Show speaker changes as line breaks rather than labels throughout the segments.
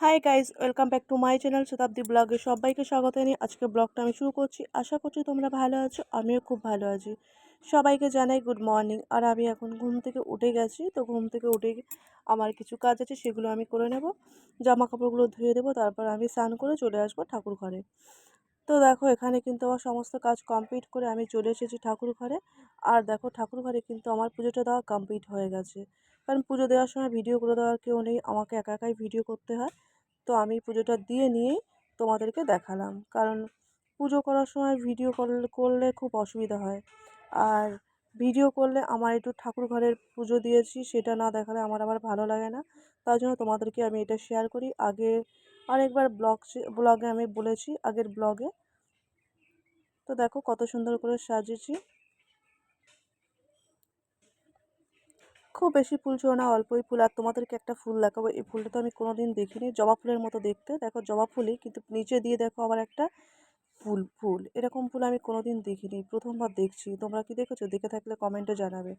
Hi guys welcome back to my channel Shatabdi ব্লগে সবাইকে স্বাগত জানিয়ে আজকে ব্লগটা আমি শুরু করছি। আশা করছি তোমরা ভালো আছো, আমিও খুব ভালো আছি। সবাইকে জানাই গুড মর্নিং আর আমি এখন ঘুম থেকে উঠে গেছি, তো ঘুম থেকে উঠে আমার কিছু কাজ আছে, সেগুলো আমি করে নেব। জামা কাপড়গুলো ধুয়ে দেবো, তারপর আমি স্নান করে চলে আসব ঠাকুর ঘরে। তো দেখো, এখানে কিন্তু আমার সমস্ত কাজ কমপ্লিট করে আমি চলে এসেছি ঠাকুর ঘরে। আর দেখো, ঠাকুর ঘরে কিন্তু আমার পুজোটা দেওয়া কমপ্লিট হয়ে গেছে। কারণ পুজো দেওয়ার সময় ভিডিও করে দেওয়ার কেউ নেই, আমাকে একা একাই ভিডিও করতে হয়। তো আমি পুজোটা দিয়ে নিয়েই তোমাদেরকে দেখালাম। কারণ পুজো করার সময় ভিডিও কল করলে খুব অসুবিধা হয়। আর ভিডিও করলে আমার একটু ঠাকুর ঘরের পুজো দিয়েছি, সেটা না দেখালে আমার আবার ভালো লাগে না। তার জন্য তোমাদেরকে আমি এটা শেয়ার করি। আগে আরেকবার ব্লগ ব্লগে আমি বলেছি আগের ব্লগে তো দেখো কত সুন্দর করে সাজিয়েছি। খুব বেশি ফুল ছিল না, অল্পই ফুল। আর তোমাদেরকে একটা ফুল দেখাবো। এই ফুলটা তো আমি কোনো দিন দেখিনি। জবা ফুলের মতো দেখতে। দেখো জবা ফুলই, কিন্তু নিচে দিয়ে দেখো আবার একটা ফুল ফুল। এরকম ফুল আমি কোনো দিন দেখিনি। প্রথমবার দেখছি। তোমরা কি দেখেছ? দেখে থাকলে কমেন্টে জানাবে।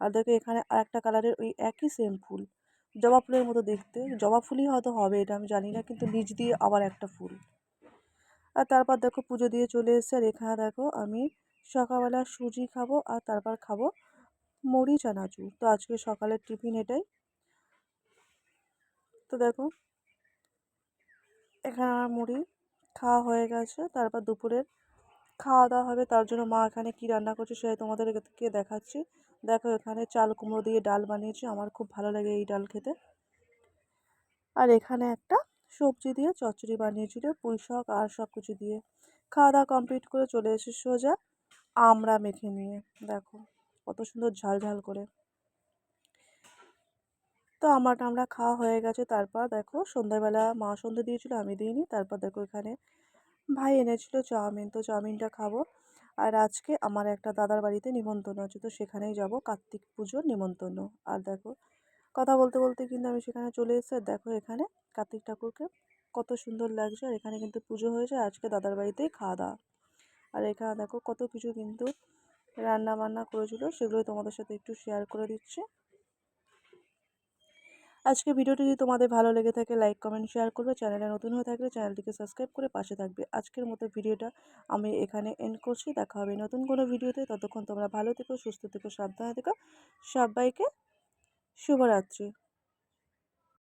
আর দেখো এখানে আর একটা কালারের ওই একই সেম ফুল। জবা ফুলের মতো দেখতে। জবা ফুলই হয়তো হবে, এটা আমি জানি না, কিন্তু নিচ দিয়ে আবার একটা ফুল। আর তারপর দেখো পুজো দিয়ে চলে এসছে আর এখানে দেখো আমি সকালবেলা সুজি খাব আর তারপর খাব মুড়ি চানাচুর তো আজকে সকালের টিফিন এটাই। তো দেখো, এখানে আমার মুড়ি খাওয়া হয়ে গেছে, তারপর দুপুরের খাওয়া দাওয়া হবে, তার জন্য মা এখানে কি রান্না করছে সেটাই তোমাদেরকে দেখাচ্ছি। দেখো, এখানে চাল কুমড়ো দিয়ে ডাল বানিয়েছি, আমার খুব ভালো লাগে এই ডাল খেতে। আর এখানে একটা সবজি দিয়ে চচ্চড়ি বানিয়েছিল পুঁই শাক আর সব কিছু দিয়ে। খাওয়া দাওয়া কমপ্লিট করে চলে এসে সোজা, আমরা মেখে নিয়ে, দেখো। কত সুন্দর ঝাল ঝাল করে। তো আমার আমরা খাওয়া হয়ে গেছে। তারপর দেখো সন্ধ্যাবেলা মা সন্ধ্যে দিয়েছিল, আমি দিইনি। তারপর দেখো এখানে ভাই এনেছিল চাউমিন। তো চাউমিনটা খাব। আর আজকে আমার একটা দাদার বাড়িতে নিমন্ত্রণ আছে, তো সেখানেই যাব। কার্তিক পুজোর নিমন্ত্রণ। আর দেখো কথা বলতে বলতে কিন্তু আমি সেখানে চলে এসেছি। আর দেখো এখানে কার্তিক ঠাকুরকে কত সুন্দর লাগছে। আর এখানে কিন্তু পুজো হয়েছে। আজকে দাদার বাড়িতেই খাওয়া দাওয়া। আর এখানে দেখো কত কিছু কিন্তু রান্না বান্না করেছিল, সেগুলোই তোমাদের সাথে একটু শেয়ার করে দিচ্ছি। আজকে ভিডিওটি যদি তোমাদের ভালো লেগে থাকে লাইক কমেন্ট শেয়ার করবে। চ্যানেলে নতুন হয়ে থাকলে চ্যানেলটিকে সাবস্ক্রাইব করে পাশে থাকবে। আজকের মতো ভিডিওটা আমি এখানে এন্ড করছি। দেখা হবে নতুন কোনো ভিডিওতে। ততক্ষণ তোমরা ভালো থেকো, সুস্থ থেকো, সাবধানে থেকো। সবাইকে শুভরাত্রি।